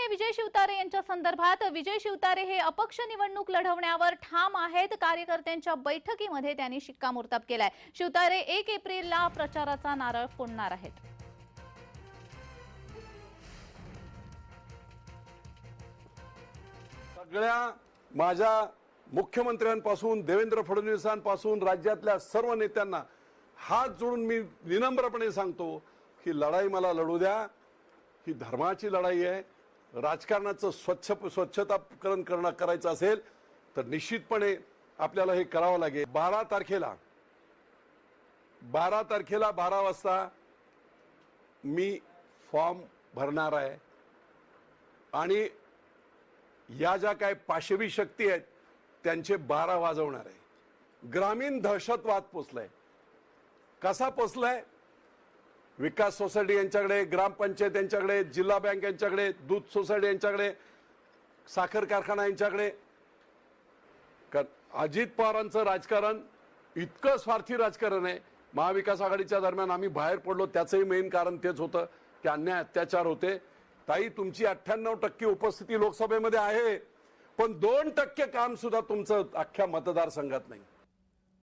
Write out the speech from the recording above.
आहे विजय शिवतारे यांच्या संदर्भात. विजय शिवतारे हे अपक्ष निवडणूक लढवण्यावर ठाम आहेत. कार्यकर्त्यांच्या बैठकीमध्ये त्यांनी शिक्कामोर्तब केलाय. शिवतारे एक एप्रिलला प्रचाराचा नारळ फोडणार आहेत. सगळ्या माझ्या मुख्यमंत्र्यांपासून देवेंद्र फडणवीसांपासून राज्यातल्या सर्व नेत्यांना हात जोडून मी विनम्रपणे सांगतो की लढाई मला लढू द्या. ही धर्माची लढाई आहे. राजकारणाचं स्वच्छ स्वच्छताकरण करणं करायचं असेल तर निश्चितपणे आपल्याला हे करावं लागेल. बारा तारखेला बारा तारखेला बारा वाजता मी फॉर्म भरणार आहे. आणि या ज्या काय पाशवी शक्ती आहेत त्यांचे बारा वाजवणार आहे. ग्रामीण दहशतवाद पोचलाय. कसा पोचलाय? विकास सोसायटी यांच्याकडे ग्रामपंचायत यांच्याकडे जिल्हा बँक यांच्याकडे दूध सोसायटी यांच्याकडे साखर कारखाना यांच्याकडे. अजित पवारांचं राजकारण इतकं स्वार्थी राजकारण आहे. महाविकास आघाडीच्या दरम्यान आम्ही बाहेर पडलो त्याचंही मेन कारण तेच होतं की अन्याय अत्याचार होते. ताई तुमची अठ्ठ्याण्णव टक्के उपस्थिती लोकसभेमध्ये आहे पण दोन टक्के काम सुद्धा तुमचं अख्ख्या मतदारसंघात नाही.